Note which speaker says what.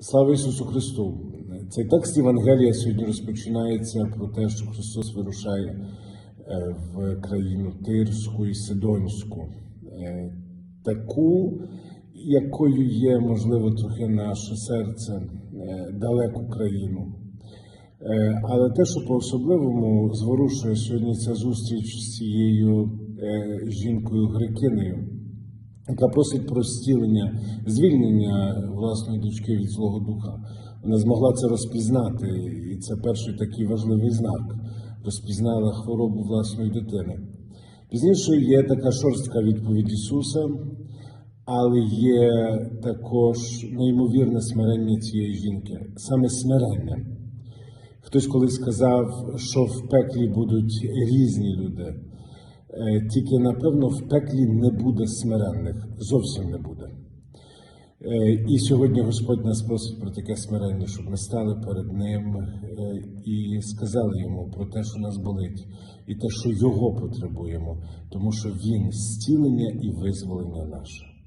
Speaker 1: Слава Ісусу Христу! Цей текст Євангелія сьогодні розпочинається про те, що Христос вирушає е, в країну Тирську і Сидонську, Е, таку, якою є, можливо, трохи наше серце, е, далеку країну. Але те, що по-особливому зворушує сьогодні ця зустріч з цією е, жінкою грекинею, яка просить про зцілення, звільнення власної дочки від Злого Духа. Вона змогла це розпізнати, і це перший такий важливий знак. Розпізнала хворобу власної дитини. Пізніше є така шорстка відповідь Ісуса, але є також неймовірне смирення цієї жінки, саме смирення. Хтось колись сказав, що в пеклі будуть різні люди. Е, Тільки, напевно, в пеклі не буде смиренних, зовсім не буде. Е, І сьогодні Господь нас просить про таке смирення, щоб ми стали перед Ним е, і сказали йому про те, що нас болить, і те, що Його потребуємо, тому що Він зцілення і визволення наше.